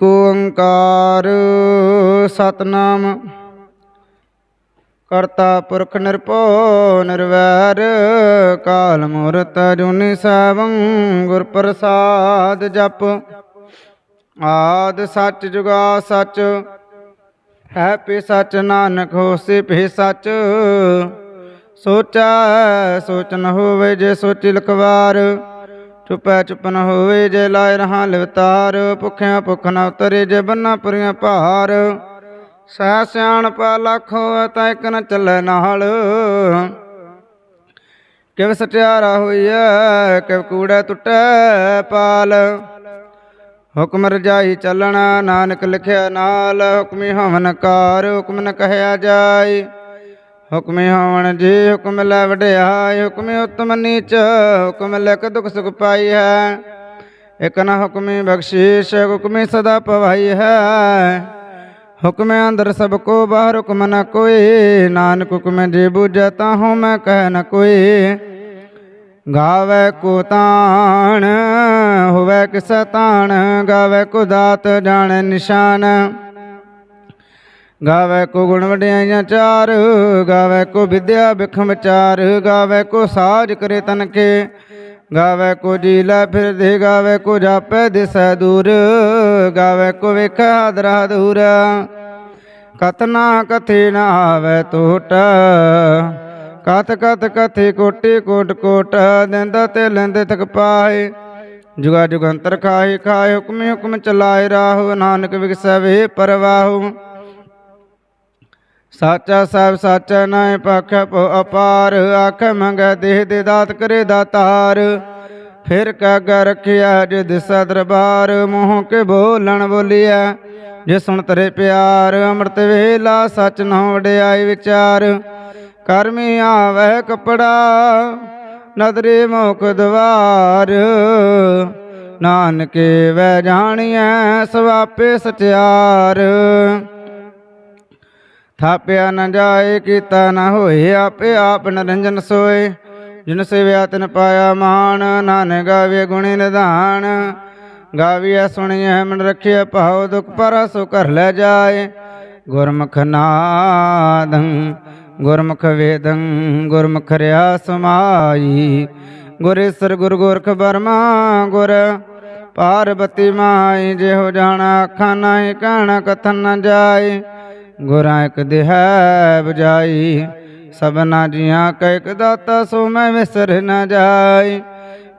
ਓੰਕਾਰ ਸਤਨਾਮ। ਕਰਤਾ ਪੁਰਖ ਨਿਰਭਉ ਨਿਰਵੈਰ, ਕਾਲ ਮੂਰਤ ਜੁਨੀ ਸੈਭੰ ਗੁਰ ਪ੍ਰਸਾਦ ਜਪ। ਆਦ ਸੱਚ ਜੁਗਾ ਸੱਚ, ਹੈ ਪੀ ਸੱਚ ਨਾਨਕ ਹੋਸੀ ਭੀ ਸੱਚ। ਸੋਚੈ ਸੋਚ ਨ ਹੋਵੇ ਜੇ ਸੋਚੀ ਲਖਵਾਰ ਚੁਪੈ ਚੁਪ ਹੋਵੇ ਜੇ ਲਾਇ ਰਹਾ ਲਿਵਤਾਰ, ਭੁਖਿਆ ਭੁਖ ਨ ਉਤਰੇ ਜੇ ਬੰਨਾ ਪੁਰੀਆਂ ਭਾਰ। ਸਹਿ ਸਿਆਣਪ ਲੱਖ ਹੋਵੇ ਤਾਂ ਇੱਕ ਨ ਚੱਲੇ ਨਾਲ। ਕਿਵ ਸਟਿਆਰਾ ਹੋਈਐ, ਕਿਵ ਕੂੜੈ ਟੁੱਟੈ ਪਾਲ। ਹੁਕਮ ਰਜਾਈ ਚੱਲਣਾ, ਨਾਨਕ ਲਿਖਿਆ ਨਾਲ, ਹੁਕਮੀ ਹਵਨ ਕਾਰ, ਹੁਕਮ ਨ ਕਹਿਆ ਜਾਏ ਹੁਕਮੇ ਹੋਵਣ ਜੀ ਹੁਕਮ ਲੈ ਵਡਿਆਈ ਹੁਕਮੇ ਉਤਮ ਨੀਚ, ਹੁਕਮ ਲਿਖ ਦੁਖ ਸੁਖ ਪਾਈ ਹੈ। ਇਕ ਨ ਹੁਕਮੇ ਬਖਸ਼ੀਸ਼ ਹੁਕਮੇ ਸਦਾ ਪਵਾਈ ਹੈ। ਹੁਕਮੇ ਅੰਦਰ ਸਭ ਕੋ ਬਾਹਰ ਹੁਕਮ ਨ ਕੋਈ, ਨਾਨਕ ਹੁਕਮੇ ਜੇ ਬੁਝੈ ਤਾਹੂ ਮੈਂ ਕਹਿ ਨ ਕੋਈ। ਗਾਵੇ ਕੋ ਤਾਣ, ਹੋਵੇ ਕਿਸ ਤਾਣ, ਗਾਵੇ ਕੋ ਦਾਤ, ਜਾਣੇ ਨਿਸ਼ਾਨ। ਗਾਵੇ ਕੋ ਗੁਣ ਵਡਿਆਈਆਂ ਚਾਰ, ਗਾਵੇ ਕੋ ਵਿਦਿਆ ਬਿਖਮ ਚਾਰ, ਗਾਵੇ ਕੋ ਸਾਜ ਕਰੇ ਤਨ ਕੇ। ਗਾਵੇ ਕੋ ਜੀ ਲੈ ਫਿਰਦੇ, ਗਾਵੇ ਕੋ ਜਾਪੈ ਦਿਸੈ ਦੂਰ, ਗਾਵੇ ਕੋ ਵੇਖੈ ਹਾਦਰਾ ਦੂਰ ਕਤਨਾ ਕਥੇ ਨਾ ਆਵੇ ਟੋਟ ਕਤ ਕਤ ਕਥੇ ਕੋਟੇ ਕੋਟ ਕੋਟ ਦਿੰਦਾ ਤੇ ਲੈਂਦੇ ਤਕ ਪਾਏ। ਜੁਗਾ ਜੁਗੰਤਰ ਖਾਏ ਖਾਏ ਹੁਕਮ ਹੁਕਮ ਚਲਾਏ ਰਾਹੁ, ਨਾਨਕ ਵਿਗਸੈ ਵੇ ਪਰਵਾਹੂ। ਸਾਚਾ ਸਾਹਿਬ ਸਾਚਾ ਨਾਇ ਪਖੈ ਪੋ ਅਪਾਰ, ਆਖ ਮੰਗੈ ਦੇਹ ਦੇ ਦਾਤ ਕਰੇ ਦਾਤਾਰ ਫਿਰ ਕਾਗ ਰਖਿਆ ਜਿਦ ਦਰਬਾਰ, ਮੋਹ ਕੇ ਬੋਲਣ ਬੋਲਿਆ ਜੇ ਸੁਣ ਤਰੇ ਪਿਆਰ, ਅੰਮ੍ਰਿਤ ਵੇਲਾ ਸਚ ਨਾ ਵਡਿਆਈ ਵਿਚਾਰ। ਕਰਮੀ ਆਵੈ ਕਪੜਾ, ਨਦਰੇ ਮੁਖ ਦਵਾਰ। ਨਾਨਕੇ ਵੈ ਜਾਣੀਐ ਸਵਾਪੇ ਸਚਿਆਰ। ਥਾਪਿਆ ਨ ਜਾਏ, ਕੀਤਾ ਨ ਹੋਏ, ਆਪੇ ਆਪ ਨਰੰਜਨ ਸੋਏ। ਜਿਨ ਸੇਵਿਆ ਤਿਨ ਪਾਇਆ ਮਾਨ ਨਾਨਕ ਗਾਵੇ ਗੁਣੇ ਨਿਧਾਨ। ਗਾਵੀਐ ਸੁਣੀਐ ਮਨ ਰਖਿਆ ਭਾਉ ਦੁਖ ਪਰ ਸੋ ਕਰ ਲੈ ਜਾਏ। ਗੁਰਮੁਖ ਨਾਦੰ, ਗੁਰਮੁਖ ਵੇਦੰ, ਗੁਰਮੁਖ ਰਿਆ ਸਮਾਈ। ਗੁਰੇਸਰ ਗੁਰ ਗੋਰਖ ਬਰਮਾ ਗੁਰ ਪਾਰਬਤੀ ਮਾਈ। ਜਿਹੋ ਜਾਣਾ ਅੱਖਾਂ ਨਾਹੀ, ਕਹਿਣਾ ਕਥਨ ਨਾ ਜਾਏ। ਗੁਰਾਂ ਇੱਕ ਦਿਹੈ ਬਜਾਈ ਸਭਨਾ ਜੀਆਂ ਕੈ ਇੱਕ ਦਾਤਾ, ਸੋ ਮੈਂ ਵਿਸਰ ਨ ਜਾਈ।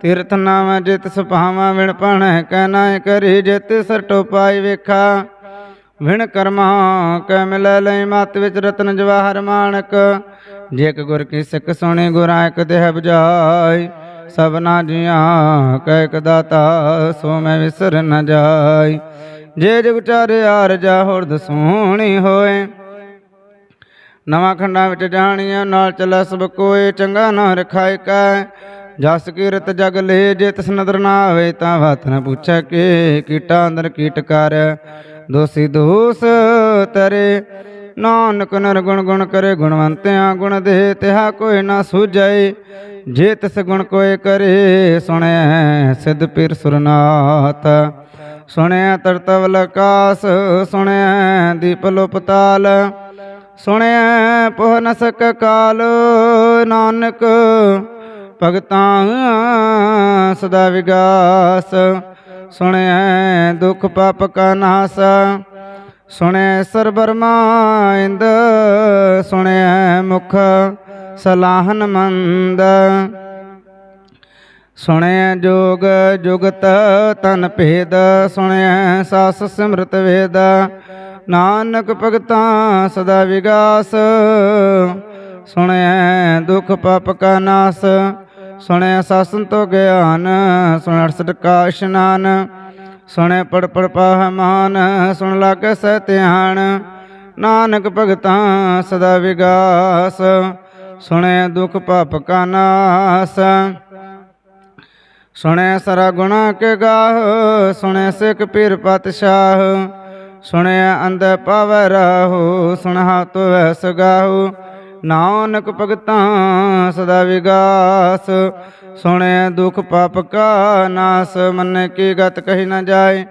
ਤੀਰਥ ਨਾਮ ਜਿਤ ਸੁਭਾਵਾਂ, ਵਿਣ ਪਣੈ ਕਹਿ ਨਾਇ ਕਰੀ, ਜਿਤ ਸਰਟੋ ਪਾਈ ਵੇਖਾ। ਵਿਣ ਕਰਮਾ ਕੈ ਮਿਲੈ ਲੈ ਮਤ ਵਿੱਚ ਰਤਨ ਜਵਾਹਰ ਮਾਨਕ ਜੇ ਇੱਕ ਗੁਰ ਕੀ ਸਿੱਖ ਸੁਣੇ, ਗੁਰਾਂ ਇੱਕ ਦੇਹ ਬਜਾਈ ਸਭਨਾ ਜੀਆਂ ਕੈ ਇੱਕ ਦਾਤਾ, ਸੋ ਮੈਂ ਵਿਸਰ ਨ ਜਾਈ। ਜੇ ਜਗ ਚਾਰਿ ਆਰਜਾ ਹੋਰ ਦਸੂਣੀ ਹੋਏ। ਨਵਾਂ ਖੰਡਾਂ ਵਿੱਚ ਜਾਣੀਆਂ ਨਾਲ ਚੱਲੈ ਸਭ ਕੋਏ, ਚੰਗਾ ਨਾ ਰਖਾਇ ਕੈ ਜਸ ਕੀਰਤ ਜਗ ਲੇ, ਜੇ ਤਿਸ ਨਦਰ ਨਾ ਆਵੇ ਤਾਂ ਬਾਤ ਨ ਪੁੱਛੈ ਕਿ, ਕੀਟਾ ਅੰਦਰ ਕੀਟ ਕਰ। ਦੋਸੀ ਦੋਸ ਤਰੇ, ਨਾਨਕ ਨਰ ਗੁਣ ਗੁਣ ਕਰੇ, ਗੁਣਵੰਤਿਆਂ ਗੁਣ ਦੇ ਤਿਹਾ ਕੋਈ ਨਾ ਸੂਝੈ ਜੇ ਤਿਸ ਗੁਣ ਕੋਏ ਕਰੇ, ਸੁਣੈ ਸਿਧ ਪੀਰ ਸੁਰਨਾਥ। ਸੁਣਿਆ ਤਰਤਵਲ ਆਕਾਸ ਸੁਣਿਆ ਦੀਪ ਲੋਪਤਾਲ, ਸੁਣਿਆ ਪੋਹ ਨ ਸਕ ਕਾਲ, ਨਾਨਕ ਭਗਤਾਂ ਸਦਾ ਵਿਗਾਸ, ਸੁਣਿਆ ਦੁਖ ਪਾਪ ਕਾ ਨਾਸ, ਸੁਣਿਆ ਸਰ ਬਰਮਾ ਇੰਦ, ਸੁਣਿਆ ਮੁਖ ਸਲਾਹਨ ਮੰਦ ਸੁਣਿਆ ਜੋਗ ਜੁਗਤ ਤਨ ਭੇਦ ਸੁਣਿਆ ਸਾਸ ਸਿਮਰਤ ਵੇਦ। ਨਾਨਕ ਭਗਤਾਂ ਸਦਾ ਵਿਗਾਸ ਸੁਣਿਆ ਦੁਖ ਪਾਪ ਕਾ ਨਾਸ। ਸੁਣਿਆ ਸਾਸਨ ਤੋ ਗਿਆਨ ਸੁਣ ਅਰਸਟ ਕਾ ਇਸ਼ਨਾਨ। ਸੁਣਿਆ ਪੜ ਪੜ ਪਾਹ ਮਾਨ, ਸੁਣ ਲਾਗੇ ਸਹਿ ਧਿਆਨ। ਨਾਨਕ ਭਗਤਾਂ ਸਦਾ ਵਿਗਾਸ ਸੁਣਿਆ ਦੁਖ ਪਾਪ ਕਾ ਨਾਸ। ਸੁਣੈ ਸਰਾ ਗੁਣਾ ਕੇ ਗਾਹ, ਸੁਣੈ ਸਿੱਖ ਪੀਰ ਪਤਸ਼ਾਹ ਸੁਣਿਆ ਅੰਧ ਪਵ ਰਹੋ, ਸੁਣਹਾ ਤੋ ਐਸ ਗਾਹੂ ਨਾਨਕ ਭਗਤਾਂ ਸਦਾ ਵਿਗਾਸ ਸੁਣਿਆ ਦੁਖ ਪਾਪ ਕਾ ਨਾਸ, ਮਨ ਕੀ ਗਤ ਕਹੀ ਨਾ ਜਾਏ।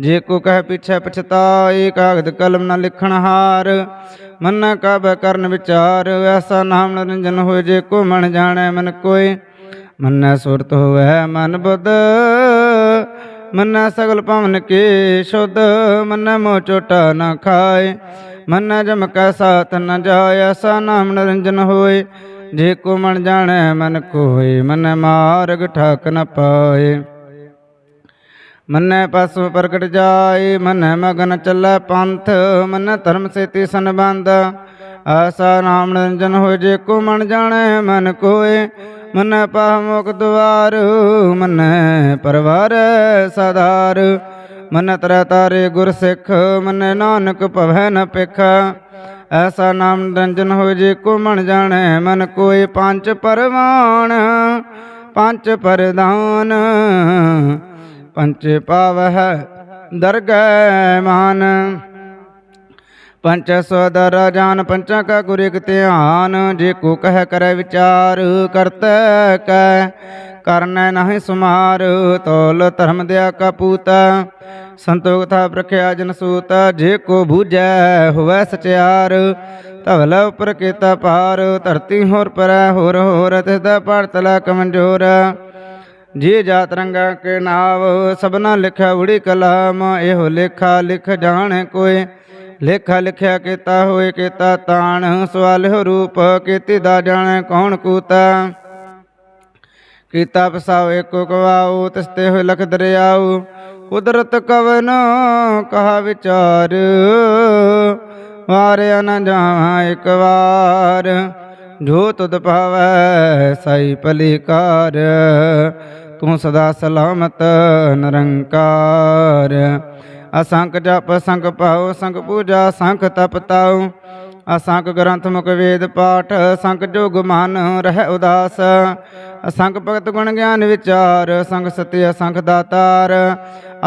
ਜੇ ਕੋ ਕਹਿ ਪਿਛੈ ਪਛਤਾਏ, ਕਾਗਦ ਕਲਮ ਨਾ ਲਿਖਣ ਹਾਰ, ਮਨ ਕਬ ਕਰਨ ਵਿਚਾਰ, ਐਸਾ ਨਾਮ ਨਿਰੰਜਨ ਹੋਏ, ਜੇ ਕੋ ਮਨ ਜਾਣੈ ਮਨ ਕੋਇ ਮੰਨੈ ਸੁਰਤ ਹੋਵੈ ਮਨ ਬੁੱਧ, ਮੰਨੈ ਸਗਲ ਭਵਨ ਕੀ ਸ਼ੁੱਧ, ਮੰਨੈ ਮੋ ਚੋਟਾ ਨਾ ਖਾਏ, ਮੰਨੈ ਜਮ ਕੈ ਸਾਥ ਨ ਜਾਏ, ਐਸਾ ਨਾਮ ਨਿਰੰਜਨ ਹੋਏ, ਜੇ ਕੋ ਮਨ ਜਾਣੈ ਮਨ ਕੋਇ ਮੰਨੈ ਮਾਰਗ ਠਾਕ ਨ ਪਾਏ। ਮੰਨੈ ਪਸੂ ਪ੍ਰਗਟ ਜਾਏ, ਮੰਨੈ ਮਗਨ ਚੱਲੈ ਪੰਥ, ਮੰਨੈ ਧਰਮ ਸੇਤੀ ਸੰਬੰਧ ਆਸਾ ਨਾਮ ਨਿਰੰਜਨ ਹੋਏ, ਜੇ ਕੋ ਮਨ ਜਾਣੈ ਮਨ ਕੋਏ ਮੰਨੈ ਪਾਹ ਮੁਖ ਦੁਆਰ, ਮੰਨੈ ਪਰਵਾਰ ਸਦਾਰ। ਮੰਨੈ ਤਰੇ ਤਾਰੇ ਗੁਰ ਸਿੱਖ, ਮੰਨੈ ਨਾਨਕ ਭਵੈ ਨ ਪਿਖ ਐਸਾ ਨਾਮ ਨਿਰੰਜਨ ਹੋਏ ਜੇ ਕੋ ਮਨ ਜਾਣੈ, ਮਨ ਕੋਈ ਪੰਜ ਪਰਵਾਨ। ਪੰਜ ਪਰਦਾਨ ਪੰਚ ਪਾਵਹਿ ਦਰਗਹਿ ਮਾਨ। ਪੰਚ ਸੋਦਰ ਜਾਨ ਪੰਚਾਂ ਕਾ ਗੁਰ ਇਕ ਧਿਆਨ, ਜੇ ਕੋ ਕਹਿ ਕਰੈ ਵਿਚਾਰ ਕਰਤੈ ਕੈ। ਕਰਨੈ ਨਾਹੀ ਸੁਮਾਰ, ਤੋਲ ਧਰਮ ਦਿਆ ਕਪੂਤ ਸੰਤੋਖ ਥਾ ਪ੍ਰਖਿਆ ਜਨ ਸੂਤ, ਜੇ ਕੋ ਬੂਝੈ ਹੋਵੈ ਸਚਿਆਰ। ਧਵਲ ਉਪਰ ਕੀਤਾ ਪਾਰ ਧਰਤੀ ਹੋਰ ਪਰੈ ਹੋਰ ਹੋਰ, ਤਿਸ ਦਾ ਪਾੜ ਤਲਾ ਕਮੰਜੋਰ। ਜੀ ਜਾਤ ਰੰਗਾ ਕੇ ਨਾਵ, ਸਭਨਾ ਲਿਖਿਆ ਉੜੀ ਕਲਾਮ, ਇਹੋ ਲੇਖਾ ਲਿਖ ਜਾਣ ਕੋਏ ਲੇਖਾ ਲਿਖਿਆ ਕੀਤਾ ਹੋਏ ਕੀਤਾ ਤਾਣ ਸਵਾਲਿਓ ਰੂਪ ਕੀਤੀ ਦਾ ਜਾਣੇ ਕੌਣ ਕੂਤਾ। ਕੀਤਾ ਪਸਾਓ ਏਕੋ ਕਵਾਉ ਤਿਸਤੇ ਹੋਏ ਲਖ ਦਰਿਆਉ ਕੁਦਰਤ ਕਵਨ ਕਹਾ ਵਿਚਾਰ, ਵਾਰਿਆ ਨ ਜਾਵਾਂ ਇੱਕ ਵਾਰ। ਜੋ ਤੁਧ ਭਾਵੈ ਸਾਈ ਭਲੀਕਾਰ ਤੂੰ ਸਦਾ ਸਲਾਮਤ ਨਿਰੰਕਾਰ। ਅਸੰਖ ਜਪ ਸੰਖ ਪਾਉ ਸੰਖ ਪੂਜਾ, ਸੰਖ ਤਪ ਤਾਉ ਅਸੰਖ ਗ੍ਰੰਥ ਮੁਖ ਵੇਦ ਪਾਠ ਸੰਖ ਜੋਗ ਮਨ ਰਹਿ ਉਦਾਸ। ਅਸੰਖ ਭਗਤ ਗੁਣ ਗਿਆਨ ਵਿਚਾਰ ਸੰਖ ਸਤਿ ਅਸੰਖ ਦਾਤਾਰ।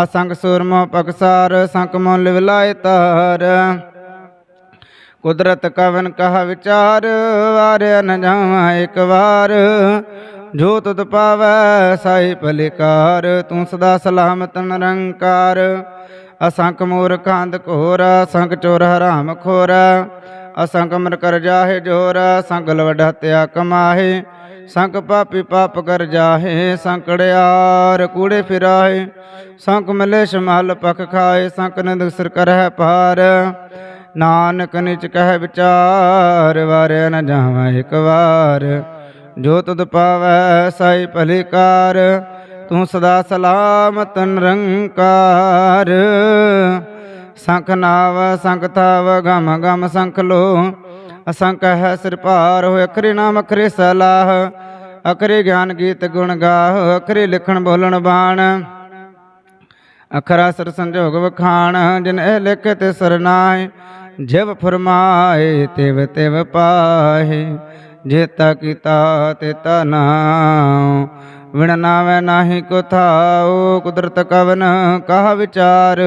ਅਸੰਖ ਸੂਰਮਾ ਪਕਸਾਰ, ਸੰਖ ਮੁੱਲ ਵਿਲਾਇ ਤਾਰ। ਕੁਦਰਤ ਕਵਨ ਕਹਾ ਵਿਚਾਰ, ਵਾਰਿਆ ਨ ਜਾਵਾਂ ਇੱਕ ਵਾਰ। ਜੋ ਤੁਧ ਪਾਵੈ, ਸਾਈ ਭਲਿਕਾਰ, ਤੂੰ ਸਦਾ ਸਲਾਮਤ ਨਿਰੰਕਾਰ। ਅਸੰਖ ਮੂਰਖ ਅੰਧ ਘੋਰ, ਅਸੰਖ ਚੋਰ ਹਰਾਮ ਖੋਰ, ਅਸੰਖ ਮਰ ਕਰ ਜਾਹੇ ਜੋਰ ਸੰਗਲ ਵਡਾਤਿਆ ਕਮਾਹੇ ਸੰਖ ਪਾਪੀ ਪਾਪ ਕਰ ਜਾਹੇ ਸੰਕੜਿਆਰ ਕੂੜੇ ਫਿਰਾਏ ਸੰਖ ਮਲੇ ਸ਼ਮਲ ਪਖ ਖਾਏ ਸੰਖ ਨਿੰਦ ਸਿਰ ਕਰਹਿ ਪਾਰ ਨਾਨਕ ਨਿਚ ਕਹਿ ਵਿਚਾਰ, ਵਾਰਿਆ ਨ ਜਾਵਾਂ ਇੱਕ ਵਾਰ, ਜੋ ਤੁਧ ਪਾਵੈ ਸਾਈ ਭਲਿਕਾਰ ਤੂੰ ਸਦਾ ਸਲਾਮਤ ਨਿਰੰਕਾਰ। ਸੰਖ ਨਾਵ, ਸੰਖ ਥਾਵ, ਗਮ ਗਮ ਸੰਖ ਲੋ। ਅਸੰਖ ਹੈ ਸਿਰ ਭਾਰ ਹੋਇ ਅਖਰੇ ਨਾਮ, ਅਖਰੇ ਸਲਾਹ। ਅਖਰੇ ਗਿਆਨ ਗੀਤ ਗੁਣ ਗਾਹ, ਅਖਰੇ ਲਿਖਣ ਬੋਲਣ ਬਾਣ। ਅਖਰਾ ਸਰ ਸੰਜੋਗ ਵਖਾਣ, ਜਿਨ ਇਹ ਲਿਖ ਤੇ ਸਰਨਾਏ ਜਿਵ ਫਰਮਾਏ, ਤਿਵ ਤਿਵ ਪਾਹੇ। ਜੇਤਾ ਕੀਤਾ ਤੇ ਤਾ ਨਾਉ। ਵਿਣ ਨਾਵੇ ਨਾਹੀ ਕੋ ਥਾਉ, ਕੁਦਰਤ ਕਵਨ ਕਹਾ ਵਿਚਾਰ।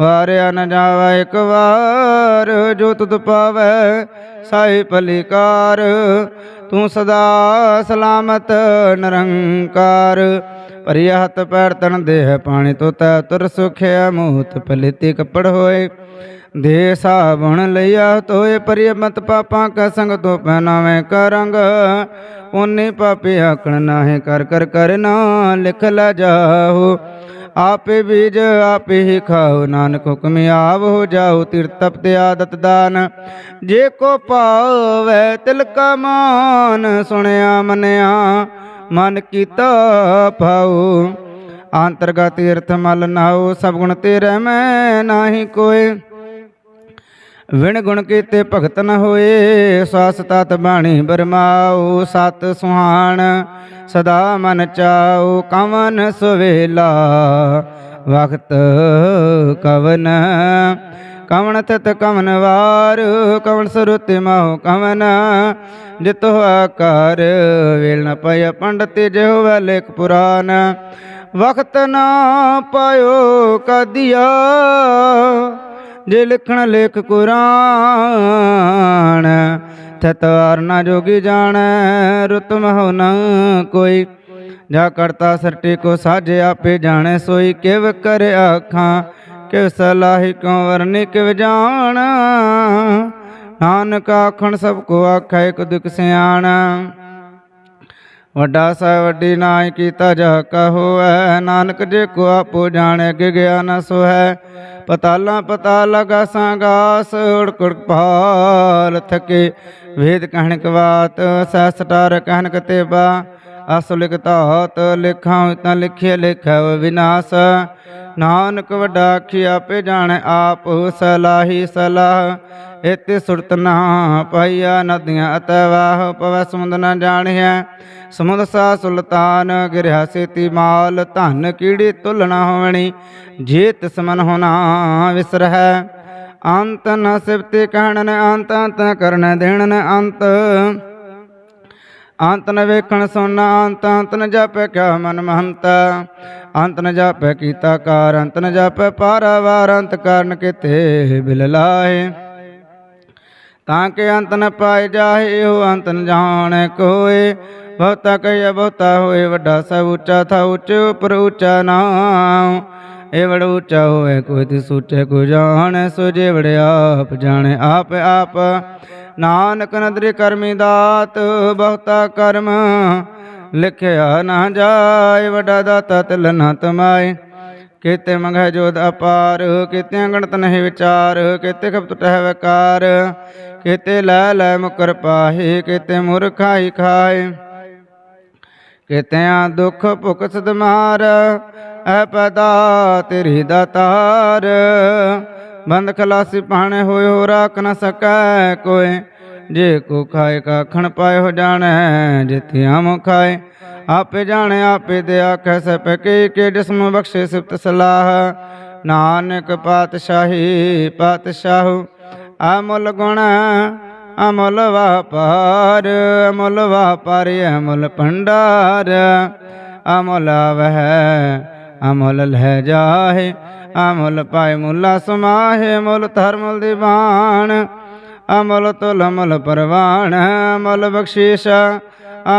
ਵਾਰਿਆ ਨ ਜਾਵੇ ਇੱਕ ਵਾਰ, ਜੋ ਤੁਧ ਪਾਵੈ ਸਾਈ ਭਲਿਕਾਰ ਤੂੰ ਸਦਾ ਸਲਾਮਤ ਨਿਰੰਕਾਰ। ਭਰਿਆ ਹੱਥ ਪੈਰ ਤਨ ਦੇਹ ਪਾਣੀ, ਤੋਤਾ ਤੁਰ ਸੁਖਿਆ ਮੂਤ ਪਲਿਤੀ ਕੱਪੜ ਹੋਏ। ਦੇ ਸਾਬਣ ਲਿਆ ਤੋਏ ਪਰਿ ਮਤ ਪਾਪਾਂ ਕਾ ਸੰਗ ਤੋ ਪਹਿਨਾਵੇਂ ਕਰੰਗ। ਉਹਨੇ ਪਾਪੇ ਆਕਣ ਨਾਹੇ ਕਰ ਕਰ ਕਰ ਲਿਖ ਲ ਜਾਓ ਆਪੇ ਬੀਜ ਆਪੇ ਹੀ ਖਾਓ, ਨਾਨਕ ਹੁਕਮ ਆਵ ਹੋ ਜਾਓ ਤਿਰ ਤਪ ਤੇ ਆਦਤ ਦਾਨ। ਜੇ ਕੋ ਪਾਵੇ ਤਿਲ ਕਾ ਮਾਨ, ਸੁਣਿਆ ਮਨਿਆ, ਮਨ ਕੀਤਾ ਪਾਉ ਅੰਤਰਗਤ ਤੀਰਥ ਮਲ ਨਾਉ, ਸਭ ਗੁਣ ਤੇਰੇ ਮੈਂ ਨਾਹੀ ਕੋਏ। ਵਿਣ ਗੁਣ ਕੀਤੇ ਭਗਤ ਨ ਹੋਏ, ਸਾਸ ਤਤ ਬਾਣੀ ਬਰਮਾਓ ਸਤ ਸੁਹਾਣ, ਸਦਾ ਮਨ ਚਾਉ, ਕਵਨ ਸੁਵੇਲਾ, ਵਖਤ ਕਵਨ। ਕਵਣ ਤਤ ਕਵਨ ਵਾਰ ਕਵਣ ਸਰੁਤਿ ਮਹੁ ਕਵਨ। ਜਿਤ ਆਕਾਰ ਵੇਲ ਨ ਪਇ ਪੰਡਤ ਜਿਹੁ ਵੈ ਲੇਖ ਪੁਰਾਨ। ਵਖਤ ਨਾ ਪਾਇਓ ਕਦਿਆ ਜੇ ਲਿਖਣ ਲੇਖ ਕੁਰਾਨ ਤਤਵਾਰ ਨਾ ਜੋਗੀ ਜਾਣੈ, ਰੁਤ ਮਹੁ ਨ ਕੋਈ। ਜਾ ਕਰਤਾ ਸਰਟੀ ਕੋ ਸਾਜੇ ਆਪੇ ਜਾਣੇ, ਸੋਈ ਕਿਵ ਕਰ ਆਖਾਂ, ਕਿਵ ਸਲਾਹੀ ਕਿਉ ਵਰਨੀ, ਕਿਵ ਜਾਣ। ਨਾਨਕ ਆਖਣ ਸਭ ਕੋ ਆਖੈ, ਇਕ ਦੁਖ ਸਿਆਣਾ। ਵੱਡਾ ਸਾ ਵੱਡੀ ਨਾਇ ਕੀਤਾ ਜਾ ਕਹੋ ਹੈ ਨਾਨਕ ਜੇ ਕੋ ਆਪੋ ਜਾਣੇ ਕਿ ਗਿਆ ਨ ਸੋ ਹੈ ਪਤਾਲਾ ਪਤਾ ਲਗਾ ਸੰਗਾਸ ਉੜਕੜ ਪਾਲ ਥਕੇ। ਵੇਦ ਕਹਿਣਕ ਬਾਤ ਸਹਸਟਾਰ ਕਹਿਣਕ ਤੇਬਾ। ਅਸ ਲਿਖਤਾਤ ਲਿਖਾਂ, ਤਾਂ ਲਿਖੇ ਲਿਖੈ ਵਿਨਾਸ਼। ਨਾਨਕ ਵੱਡਾ ਆਖੀ, ਆਪੇ ਜਾਣੈ ਆਪ ਸਲਾਹੀ ਸਲਾਹ। ਇਤੇ ਸੁਰਤ ਨਾ ਪਾਈਆ ਨਦੀਆਂ ਅਤੈ ਵਾਹ, ਪਵੈ ਸਮੁੰਦ ਨ ਜਾਣਿਆ ਸਮੁੰਦ ਸਾ ਸੁਲਤਾਨ, ਗਿਰਿਆ ਸੇਤੀ ਮਾਲ, ਧਨ ਕੀੜੀ ਤੁਲਣਾ ਹੋਵਣੀ। ਜੇ ਤਿਸ ਮਨ ਹੋਣਾ ਵਿਸਰਹਿ, ਅੰਤ ਨ ਸਿਵਤੇ ਕਹਿਣ ਨ ਅੰਤ ਅੰਤ ਕਰਨ ਦੇਣ ਨ ਅੰਤ। ਅੰਤ ਨ ਵੇਖਣ ਸੁਣਾ ਅੰਤ ਅੰਤ ਨ ਜਾਪੈ ਕਿਆ ਮਨ ਮਹੰਤ। ਅੰਤ ਨ ਜਾਪੈ ਕੀਤਾ ਕਾਰ, ਅੰਤ ਨ ਜਾਪੈ ਪਾਰਵਾਰ ਅੰਤ ਕਾਰਨ ਕਿਤੇ ਬਿਲ ਲਾਏ ਤਾਂ ਕਿ ਅੰਤ ਨ ਪਾਏ ਜਾਹੇ, ਉਹ ਅੰਤ ਨ ਜਾਣੈ ਕੋਏ। ਬਹੁਤਾ ਕਹਿਆ ਬਹੁਤਾ ਹੋਏ, ਵੱਡਾ ਸਭ ਉੱਚਾ ਥਾ ਉੱਚ ਉਪਰ ਉੱਚਾ ਨਾਮ ਇਹ ਵੜ ਉੱਚਾ ਹੋਏ ਕੋਈ ਤੇ ਸੂਚੇ ਕੋ ਜਾਣੈ, ਸੋ ਜੇ ਵੜ ਆਪ ਜਾਣੈ, ਆਪ ਆਪ। ਨਾਨਕ ਨਦਰੀ ਕਰਮੀ ਦਾਤ, ਬਹੁਤਾ ਕਰਮ ਲਿਖਿਆ ਨਾ ਜਾਏ, ਵੱਡਾ ਦਾਤਾ ਤਿਲ ਨਾ ਤਮਾਏ। ਕੀਤੇ ਮੰਗੈ ਜੋਦ ਅਪਾਰ ਕਿਤੇ ਗਣਤ ਨਹੀਂ ਵਿਚਾਰ, ਕਿਤੇ ਖਪਤ ਟਹਿ ਵਕਾਰ। ਕਿਤੇ ਲੈ ਲੈ ਮੁਕਰ ਪਾਹੇ, ਕੀਤੇ ਮੁਰਖਾਈ ਖਾਏ। ਕਿਤਿਆਂ ਦੁਖ ਭੁਖ ਸਦਮਾਰ ਮਾਰ ਐ ਪੈਦਾ ਤੇਰੀ। ਦਾਤਾਰ ਬੰਦ ਖਲਾਸੀ ਪਾਣੇ ਹੋਏ ਹੋ, ਰਾਖ ਨ ਸਕੈ ਕੋਏ। ਜੇ ਕੋ ਖਾਏ ਕਾ ਖਣ ਪਾਏ ਹੋ ਜਾਣੈ ਜਿਤਿਆਂ ਮੁ ਖਾਏ। ਆਪੇ ਜਾਣੇ, ਆਪੇ ਦੇ ਆਖੈ ਸਪੈ ਕੇ ਕੇ ਜਿਸਮ ਬਖਸ਼ੇ ਸਿਫਤ ਸਲਾਹ। ਨਾਨਕ ਪਾਤਸ਼ਾਹੀ, ਪਾਤਸ਼ਾਹੂ, ਅਮੁੱਲ ਗੁਣ, ਅਮੁੱਲ ਵਾਪਾਰ। ਅਮੁੱਲ ਵਾਪਾਰ, ਅਮੁੱਲ ਭੰਡਾਰ। ਅਮੁੱਲ ਵਹਿ ਅਮੁੱਲ ਲਹਿ ਜਾਹੇ, ਅਮੁੱਲ ਪਾਏ ਮੁੱਲਾ ਸਮਾਹੇ, ਮੁੱਲ ਧਰਮੁਲ ਦੀਵਾਨ। ਅਮੁੱਲ ਤੁਲ ਅਮੁੱਲ ਪਰਵਾਨ ਅਮੁੱਲ ਬਖਸ਼ੀਸ਼,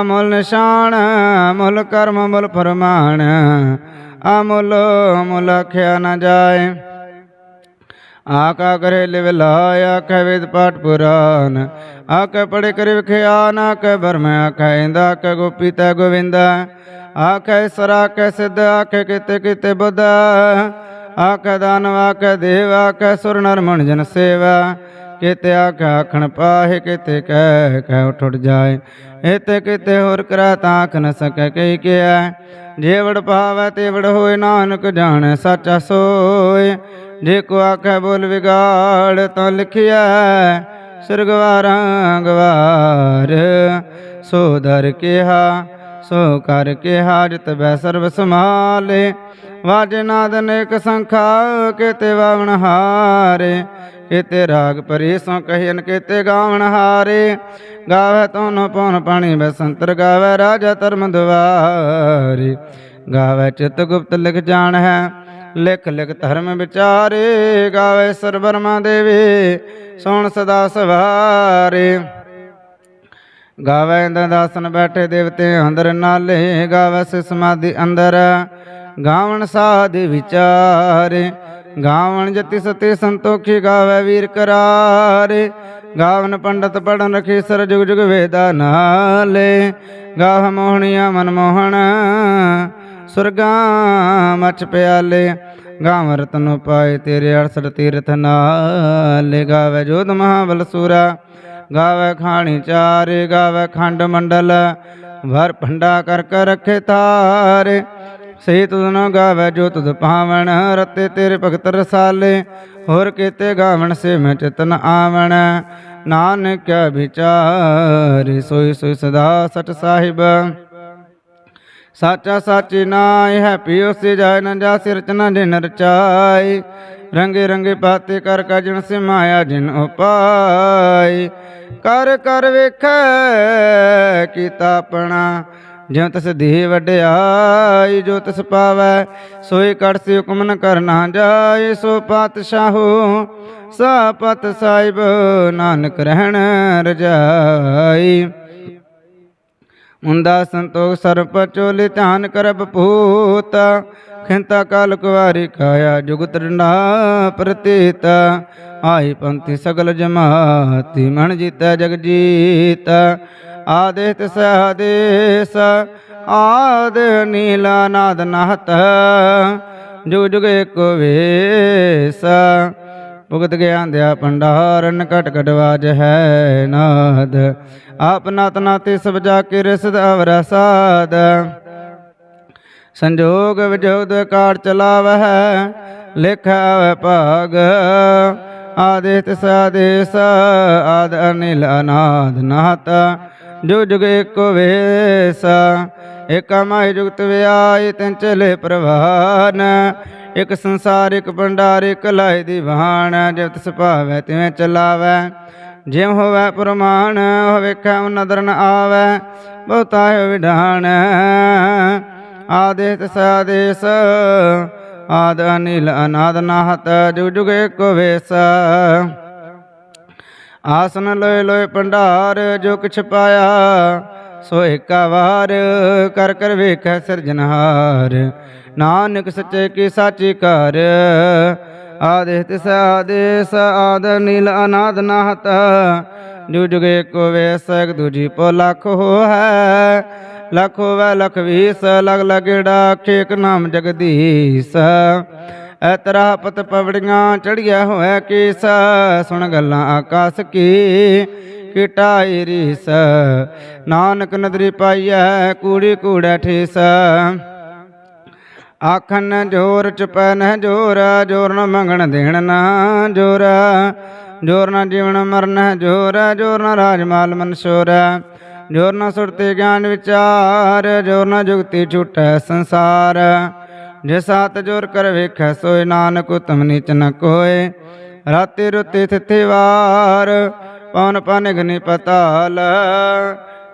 ਅਮੁੱਲ ਨਿਸ਼ਾਨ ਅਮੁੱਲ ਕਰਮ ਅਮੁੱਲ ਫਰਮਾਨ। ਅਮੁੱਲ ਅਮੁੱਲ ਆਖਿਆ ਨਾ ਜਾਏ। ਆਕਾ ਕਰੇ ਲਿਵ ਲਾਇਆ ਆਖੈ ਵੇਦ ਪਾਠ ਪੁਰਾਨ। ਆਖੈ ਪੜੇ ਕਰੇ ਵਿਖਿਆ ਨਾ ਕੈ ਬਰਮ ਆਖੈ ਇੰਦਾ ਆਕੈ ਗੋਪੀ ਤੈ ਗੋਵਿੰਦਾ। ਆਖੈ ਸਰਾ ਕੈ ਸਿੱਧ, ਆਖੈ ਕਿਤੇ ਕਿਤੇ ਬੁੱਧ। ਆਖੈ ਦਾਨਵ ਆਖੈ ਦੇਵ, ਆਖੈ ਸੁਰ ਨਰ ਮਣ ਜਨ ਸੇਵਾ। ਕਿਤੇ ਆਖੈ ਆਖਣ ਪਾਹੇ, ਕਿਤੇ ਕਹਿ ਕਹਿ ਉਠ ਉਠ ਜਾਏ। ਇਤੇ ਕਿਤੇ ਹੋਰ ਕਰਾ ਤਾਂ ਆਖ ਨ ਸਕੈ ਕਈ ਕਿਆ ਜੇਵੜ ਪਾਵੈ ਤੇ ਹੋਏ, ਨਾਨਕ ਜਾਣੈ ਸੱਚਾ ਸੋਏ। ਜੇ ਕੋ ਆਖੈ ਬੋਲ ਵਿਗਾੜ ਤਾਂ ਲਿਖਿਆ ਸਰਗਵਾਰਾਂ ਗਵਾਰ। ਸੋ ਦਰ ਕਿਹਾ, ਸੋ ਕਰ ਕਿਹਾ, ਜਿਤ ਬੈ ਸਰਬ ਸਮਾਲੇ ਵਾਜੇ ਨਾਦ ਅਨੇਕ ਸੰਖਾ, ਕਿਤੇ ਵਾਵਣ ਹਾਰੇ। ਕਿਤੇ ਰਾਗ ਪਰੀ ਸੋ ਕਹਿਨ ਕਿਤੇ ਗਾਵਣ ਹਾਰੇ। ਗਾਵੇ ਤੋਨ ਪਉਨ ਪਾਣੀ ਬਸੰਤਰ ਗਾਵੇ ਰਾਜਾ ਧਰਮ ਦੁਆਰੇ ਗਾਵੇ ਚਿਤ ਗੁਪਤ ਲਿਖ ਜਾਣ ਹੈ ਲਿਖ ਲਿਖ ਧਰਮ ਵਿਚਾਰੇ, ਗਾਵੇ ਸਰਬਰਮਾ ਦੇਵੇ, ਸੋਣ ਸਦਾ ਸਵਾਰੇ। ਗਾਵੇ ਇੰਦਰ ਦਾਸਨ ਬੈਠੇ ਦੇਵਤੇ ਅੰਦਰ ਨਾਲੇ, ਗਾਵੇ ਸਿ ਸਮਾਧੀ ਅੰਦਰ, ਗਾਵਣ ਸਾਧਿ ਵਿਚਾਰੇ। ਗਾਵਣ ਜਤੀ ਸਤੇ ਸੰਤੋਖੀ, ਗਾਵੇ ਵੀਰ ਕਰਾਰੇ। ਗਾਵਨ ਪੰਡਤ ਪੜਨ ਰਖੀ ਸਰ ਜੁਗ ਜੁਗ ਵੇਦਾ ਨਾਲੇ। ਗਾਹ ਮੋਹਣੀਆਂ ਮਨ ਮੋਹਣ ਸੁਰਗਾਂ ਮਚ ਪਿਆਲੇ ਗਾਵ ਰਤਨ ਪਾਏ ਤੇਰੇ ਅਰਸੜ ਤੀਰਥ ਨਾਲੇ। ਗਾਵੇ ਜੋਧ ਮਹਾਬਲ ਸੂਰਾ, ਗਾਵੇ ਖਾਣੀ ਚਾਰੇ, ਗਾਵੇ ਖੰਡ ਮੰਡਲ, ਵਰ ਭੰਡਾ ਕਰ ਕਰ ਰਖੇ ਤਾਰੇ। ਸੇ ਤੁਨ ਗਾਵੇ ਜੋ ਤੁਧ ਪਾਵਣ, ਰਤੇ ਤੇਰੇ ਭਗਤ ਰਸਾਲੇ, ਹੋਰ ਕੀਤੇ ਗਾਵਣ ਸੇ ਮੈਂ ਚਿਤਨ ਆਵਣ। ਨਾਨਕ ਵਿਚਾਰੇ, ਸੋਈ ਸੋਈ ਸਦਾ ਸਚ ਸਾਹਿਬ। ਸਾਚਾ ਸਾਚੀ ਨਾਇ ਹੈ ਪਿਓ ਸੇ ਜਾਇ ਨ ਜਾ ਸਿਰ ਰਚਨਾ ਜਿਨ ਰਚਾਈ। ਰੰਗੇ ਰੰਗੇ ਪਾਤੇ ਕਰ ਕਜਣ ਸੇ ਮਾਇਆ ਜਿਨ ਉਪਾਈ। ਕਰ ਕਰ ਵੇਖੈ ਕੀਤਾ ਆਪਣਾ, ਜਿਉ ਤਸ ਦੇਹ ਵਡਿਆਈ, ਜੋ ਤਸ ਪਾਵੈ, ਸੋਈ ਕੜ ਸੇ ਹੁਕਮ ਨ ਕਰਨਾ ਜਾਏ। ਸੋ ਪਾਤਸ਼ਾਹੋ, ਸਾ ਸਾਹਿਬ ਨਾਨਕ ਰਹਿਣ ਰਜਾਈ। ਹੁੰਦਾ ਸੰਤੋਖ ਸਰਪ ਚੋਲੇ ਧਿਆਨ ਕਰਬ ਭੂਤ। ਖਿੰਤਾ ਕਾਲ ਕੁਵਾਰੀ ਕਾਇਆ ਜੁਗਤ ਡੰਡਾ ਪ੍ਰਤੀਤ। ਆਈ ਪੰਥੀ ਸਗਲ ਜਮਾਤੀ, ਮਨ ਜੀਤੈ ਜਗ ਜੀਤ। ਆਦੇਸ ਤਿਸ ਆਦੇਸ ਆਦ ਨੀਲਾ ਨਾਦ ਨਹਤ। ਜੁਗ ਜੁਗ ਏਕ ਵੇਸ। ਭੁਗਤ ਗਿਆਨ ਦਿਆ ਭੰਡਾਰਨ ਕਟ ਕਟ ਹੈ ਨਾਦ। ਆਪ ਨਾਤ ਨਾਤੇ ਸਭ ਜਾ ਕੇ ਰਸਦ ਅਵਰ ਸਾਦ। ਸੰਜੋਗ ਵਿਜੋਗ ਕਾਰ ਚਲਾਵਹਿ ਲਿਖ ਆਵੈ ਭਾਗ। ਆਦੇਸ ਤਿਸ ਆਦੇਸ ਆਦ ਅਨਿਲ ਅਨਾਦ ਨਾਤ। ਜੋ ਜੁਗ ਏਕੋ ਵੇਸ, ਏਕ ਜੁਗਤ ਵਿਆਇ ਤੈਨ ਚਲੇ ਪ੍ਰਵਾਨ। ਇਕ ਸੰਸਾਰ, ਇਕ ਭੰਡਾਰ, ਇਕ ਲਾਇ ਦੀਵਾਨ ਜਿਵ ਤਿਸ ਭਾਵੈ ਤਿਵੇਂ ਚਲਾਵੈ, ਜਿਉ ਹੋਵੈ ਪ੍ਰਮਾਣ ਹੋਵੇ ਕੈ ਨਦਰ ਨ ਆਵੈ, ਬਹੁਤਾ ਵਿਧਾਨ। ਆਦੇਸ ਤਿਸ ਆਦੇਸ, ਆਦ ਅਨਿਲ ਅਨਾਦ ਨਾਹਤ, ਜੁਗ ਜੁਗ ਏਕੋ ਵੇਸ। ਆਸਨ ਲੋਏ ਲੋਏ ਭੰਡਾਰ, ਜੋ ਕਿਛ ਪਾਇਆ ਸੋ ਏਕਾ ਵਾਰ ਕਰ ਕਰ ਵੇਖੈ ਸਿਰਜਨਹਾਰ ਨਾਨਕ ਸੱਚੇ ਕੀ ਸਾਚੀ ਘਰ। ਆਦੇਸ ਤਿਸ ਆਦੇਸ, ਆਦ ਨੀਲ ਅਨਾਦ ਨਾਹਤ। ਜੋ ਜੁਗੇ ਕੋ ਵੇਸ ਦੂਜੀ ਪੋ ਲੱਖ ਹੋ ਹੈ ਲੱਖ ਹੋਵੇ ਲਖ ਵੀਸ ਲਗ ਲਗੜਾ ਖੇਕ ਨਾਮ ਜਗਦੀਸ਼। ਐ ਤਰਾ ਪਤ ਪਵੜੀਆਂ ਚੜੀਆਂ ਹੋਇਆ ਕੀਸ, ਸੁਣ ਗੱਲਾਂ ਆਕਾਸ ਕੀ। ਕਿਟਾਈ ਰੀਸ ਨਾਨਕ ਨਦਰੀ ਪਾਈਐ, ਕੂੜੀ ਕੂੜੈ ਠੇਸ। ਆਖਨ ਜੋਰ ਚਪੈ ਨ ਜੋਰ ਜੋਰ ਨ ਮੰਗਣ ਦੇਣ ਨਾ ਜੋਰ। ਜੋਰ ਨ ਜੀਵਨ ਮਰਨ, ਜੋਰ ਜੋਰ ਨ ਰਾਜਮਾਲ ਮਨਸੂਰ। ਜੋਰ ਨ ਸੁਰਤੇ ਗਿਆਨ ਵਿਚਾਰ, ਜੋਰ ਨ ਜੁਗਤੀ ਛੁਟੈ ਸੰਸਾਰ। ਜੇ ਸਾਤ ਜੋਰ ਕਰ ਵੇਖੈ, ਸੋਏ ਨਾਨਕ ਉਤਮ ਨੀਚ ਨ ਕੋਏ। ਰਾਤੇ ਰੁਤੇ ਥਿਥੇ ਵਾਰ ਪਵਨ ਪਨ ਗਨੀ ਪਤਾਲ।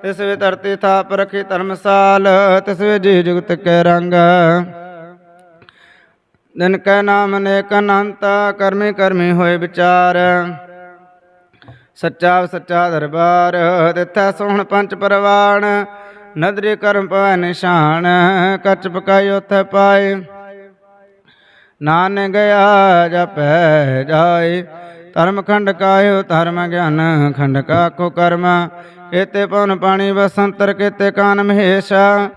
ਤਿਸ ਵੇ ਧਰਤੀ ਥਾਪ ਰਖੀ ਧਰਮਸਾਲ, ਤਿਸ ਵੇ ਜੀ ਜੁਗਤ ਕੇ ਰੰਗ। ਦਿਨ ਕੈ ਨਾਮ ਨੇਕ ਅਨੰਤ, ਕਰਮੀ ਕਰਮੀ ਹੋਏ ਵਿਚਾਰ। ਸੱਚਾ ਸੱਚਾ ਦਰਬਾਰ ਦਿੱਤਾ ਸੋਹਣ ਪੰਜ ਪਰਵਾਣ। ਨਦਰੀ ਕਰਮ ਪਵੈ ਨਿਸ਼ਾਨ, ਕੱਚ ਪਕਾਈ ਉਥੇ ਪਾਏ। ਨਾਨ ਗਿਆ, ਜਪੈ ਜਾਏ। ਧਰਮ ਖੰਡ ਕਾਇਓ, ਧਰਮ ਗਿਆਨ ਖੰਡ ਕਾਕੋ ਕਰਮ। ਕੇਤੇ ਪਵਨ ਪਾਣੀ ਬਸੰਤਰ, ਕੇਤੇ ਕਾਨ ਮਹੇਸ਼ਾ।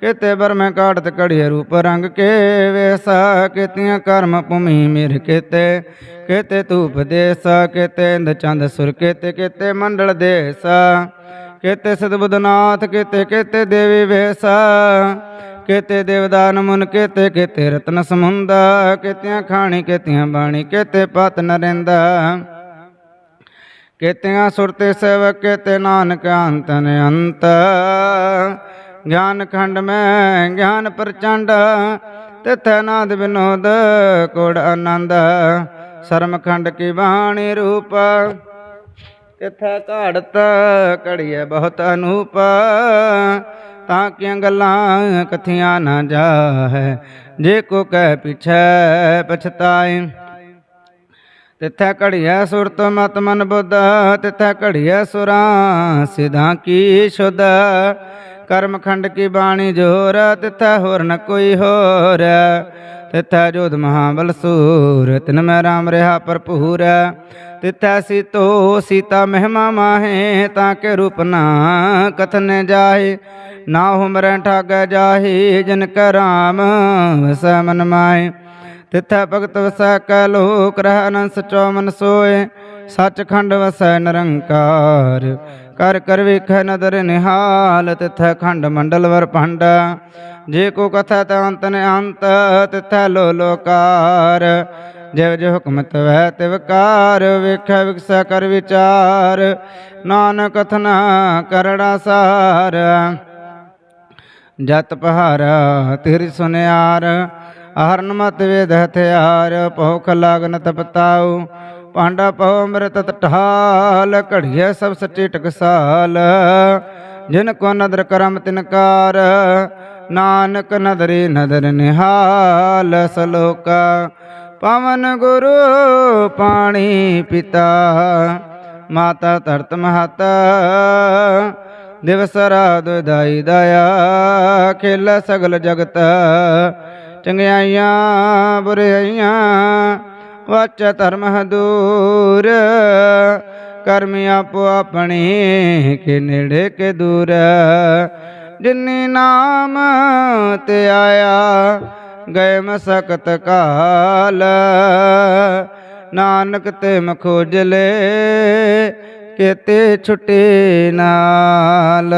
ਕਿਤੇ ਬਰਮੈ ਕਾੜਤ ਕੜੀਏ ਰੂਪ ਰੰਗ ਕੇ ਵੇਸਾ। ਕੇਤੀਆਂ ਕਰਮ ਭੂਮੀ ਮਿਰ ਕੇਤੇ। ਕਿਤੇ ਧੂਪ ਦੇਸਾ, ਕਿਤੇ ਇੰਦ ਚੰਦ ਸੁਰ ਕਿਤੇ ਕਿਤੇ ਮੰਡਲ ਦੇਸਾ। ਕਿਤੇ ਸਤਬੁੱਧਨਾਥ ਕਿਤੇ ਕਿਤੇ ਦੇਵੀ ਵੇਸਾ। ਕੇਤੇ ਦੇਵਦਾਨ ਮੁਨ ਕੇਤੇ ਕੇਤੇ ਰਤਨ ਸਮੁੰਦਾ, ਕੇਤੀਆਂ ਖਾਣੀ, ਕੇਤੀਆਂ ਬਾਣੀ, ਕੇਤੇ ਪਤ ਨਰਿੰਦਾ। ਕੇਤੀਆਂ ਸੁਰਤੇ ਸੇਵਕ, ਕੇਤੇ ਨਾਨਕ ਅੰਤ ਅੰਤ ਗਿਆਨ ਖੰਡ ਮੈਂ, ਗਿਆਨ ਪ੍ਰਚੰਡ, ਤਿਥੈ ਨਾਦ ਵਿਨੋਦ, ਕੋੜ ਆਨੰਦ। ਸ਼ਰਮ ਖੰਡ ਕੀ ਬਾਣੀ ਰੂਪ, ਤਿਥੈ ਘਾੜਤ ਕੜੀਏ ਬਹੁਤ ਅਨੂਪ। ਤਾਂ ਕਿਆਂ ਗੱਲਾਂ ਕਥੀਆਂ ਨਾ ਜਾਹੈ? ਜੇ ਕੋ ਕਹਿ ਪਿਛੈ ਪਛਤਾਏ। ਤਿਥੈ ਘੜੀਐ ਸੁਰਤ ਮਤ ਮਨ ਬੁੱਧ, ਤਿਥੈ ਘੜੀਐ ਸੁਰਾਂ ਸਿਧਾਂ ਕੀ ਸ਼ੁੱਧ। ਕਰਮ ਖੰਡ ਕੀ ਬਾਣੀ ਜੋਰ, ਤਿਥੈ ਹੋਰ ਨ ਕੋਈ ਹੋਰ। ਤਿਥੈ ਜੋਧ ਮਹਾਬਲ ਸੂਰ ਤਿਨ ਮੈਂ ਰਾਮ ਰਹਾ ਭਰਪੂਰ। ਤਿਥੈ ਸੀਤੋ ਸੀਤਾ ਮਹਿਮਾ ਮਾਹੇ, ਤਾਂ ਕੇ ਰੂਪ ਨਾ ਕਥਨ ਜਾਏ ਨਾ ਹੁਮਰੈ ਠਾਗ ਜਾਹੇ, ਜਨ ਕੈ ਰਾਮ ਵਸੈ ਮਨ ਮਾਏ ਤਿਥੈ ਭਗਤ ਵਸੈ ਕੈ ਲੋਕ, ਰਹਿ ਅਨੰਦ ਸਚੋ ਮਨ ਸੋਏ। ਸੱਚਖੰਡ ਵਸੈ ਨਿਰੰਕਾਰ। ਕਰ ਕਰ ਵੇਖੈ ਨਦਰ ਨਿਹਾਲ, ਤਿਥੈ ਖੰਡ ਮੰਡਲ ਵਰ ਭੰਡ। ਜੇ ਕੋ ਕਥਾ ਤ ਅੰਤ ਨ ਅੰਤ, ਤਿਥੈ ਲੋ ਲੋਕਾਰ। ਜਿਵ ਜਿ ਹੁਕਮ ਤਵੈ ਤਿਵਕਾਰ ਵੇਖੈ ਵਿਕਸੈ ਕਰ ਵਿਚਾਰ। ਨਾਨਕ ਕਥਨਾ ਕਰੜਾ ਸਾਰ। ਜਤ ਪਹਾਰਾ ਤੇਰੀ ਸੁਨਿਆਰ ਹਰਨ ਮਤ ਵੇਦ ਹਥਿਆਰ ਭੁਖ ਲਗਨ ਤਪਤਾਉ। ਪਾਂਡਾ ਪਉ ਅੰਮ੍ਰਿਤ ਤਠਾਲ ਘੜੀਐ ਸਭ ਸੱਚੇ ਟਕਸਾਲ। ਜਿਨ ਕੋ ਨਦਰ ਕਰਮ ਤਿਨਕਾਰ ਨਾਨਕ ਨਦਰੀ ਨਦਰ ਨਿਹਾਲ। ਸਲੋਕਾ, ਪਵਨ ਗੁਰੂ ਪਾਣੀ ਪਿਤਾ, ਮਾਤਾ ਧਰਤ ਮਹਤਾ। ਦਿਵਸ ਰਾਤ ਦਾਈ ਦਇਆ, ਖੇਲਾ ਸਗਲ ਜਗਤ। ਚੰਗਿਆਈਆਂ ਬੁਰਾਈਆਂ ਵਾਚ ਧਰਮ ਦੂਰ, ਕਰਮ ਆਪੋ ਆਪਣੀ ਕੇ ਨੇੜੇ ਕੇ ਦੂਰ। ਜਿਨੀ ਨਾਮ ਤੇ ਆਇਆ, ਗਏ ਮਸਕਤ ਕਾਲ। ਨਾਨਕ ਤੇ ਮਖੋਜਲੇ ਕੇਤੇ ਛੁਟੇ ਨਾਲ।